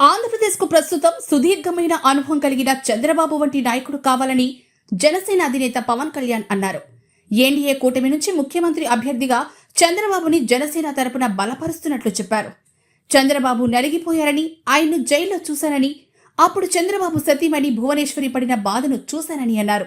ఆంధ్రప్రదేశ్కు ప్రస్తుతం సుదీర్ఘమైన అనుభవం కలిగిన చంద్రబాబు వంటి నాయకుడు కావాలని జనసేన అధినేత పవన్ కళ్యాణ్ అన్నారు. ఎన్డీఏ కూటమి నుంచి ముఖ్యమంత్రి అభ్యర్థిగా చంద్రబాబుని జనసేన తరపున బలపరుస్తున్నట్లు చెప్పారు. చంద్రబాబు నలిగిపోయారని ఆయన్ను జైల్లో చూశానని అప్పుడు చంద్రబాబు సతీమణి భువనేశ్వరి పడిన బాధను చూశానని అన్నారు.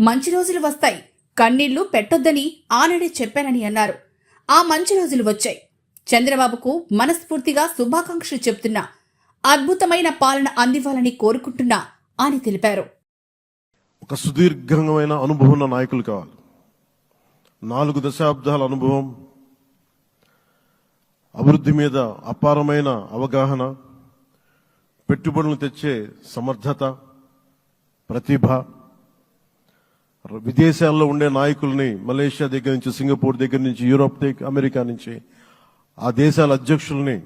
మంచి రోజులు వస్తాయి కన్నీళ్ళు పెట్టొద్దని ఆనాడే చెప్పానని అన్నారు. ఆ మంచి రోజులు వచ్చాయి. చంద్రబాబుకు మనస్ఫూర్తిగా శుభాకాంక్షలు చెప్తున్నా అద్భుతమైన పాలన అందివ్వాలని కోరుకుంటున్నా అని తెలిపారు. ఒక సుదీర్ఘమైన అనుభవం ఉన్న నాయకులు కావాలి. నాలుగు దశాబ్దాల అనుభవం అభివృద్ధి మీద అపారమైన అవగాహన పెట్టుబడులు తెచ్చే సమర్థత ప్రతిభ విదేశాల్లో ఉండే నాయకుల్ని మలేషియా దగ్గర నుంచి సింగపూర్ దగ్గర నుంచి యూరోప్ దగ్గర అమెరికా నుంచి ఆ దేశాల అధ్యక్షుల్ని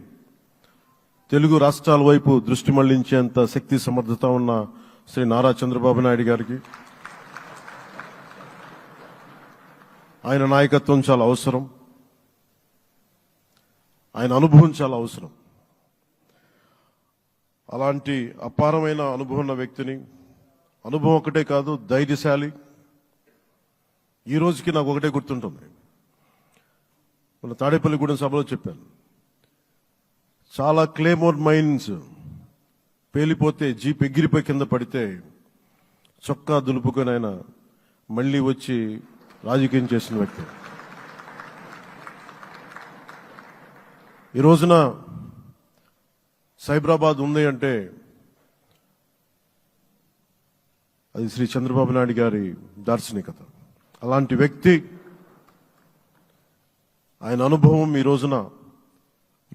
తెలుగు రాష్ట్రాల వైపు దృష్టి మళ్ళించేంత శక్తి సమర్థత ఉన్న శ్రీ నారా చంద్రబాబు నాయుడు గారికి. ఆయన నాయకత్వం చాలా అవసరం. ఆయన అనుభవం చాలా అవసరం. అలాంటి అపారమైన అనుభవం ఉన్న వ్యక్తిని అనుభవం ఒకటే కాదు ధైర్యశాలి. ఈ రోజుకి నాకు ఒకటే గుర్తుంటుంది. మన తాడేపల్లిగూడెం సభలో చెప్పాను. చాలా క్లేమోర్ మైన్స్ పేలిపోతే జీప్ ఎగిరిపోయి కింద పడితే చొక్కా దులుపుకొని ఆయన మళ్ళీ వచ్చి రాజకీయం చేసిన వ్యక్తి. ఈ రోజున సైబరాబాద్ ఉంది అంటే అది శ్రీ చంద్రబాబు నాయుడు గారి దార్శనికత. అలాంటి వ్యక్తి ఆయన అనుభవం ఈ రోజున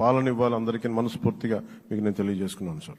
పాలన ఇవ్వాలి. అందరికీ మనస్ఫూర్తిగా మీకు నేను తెలియజేసుకున్నాను sir.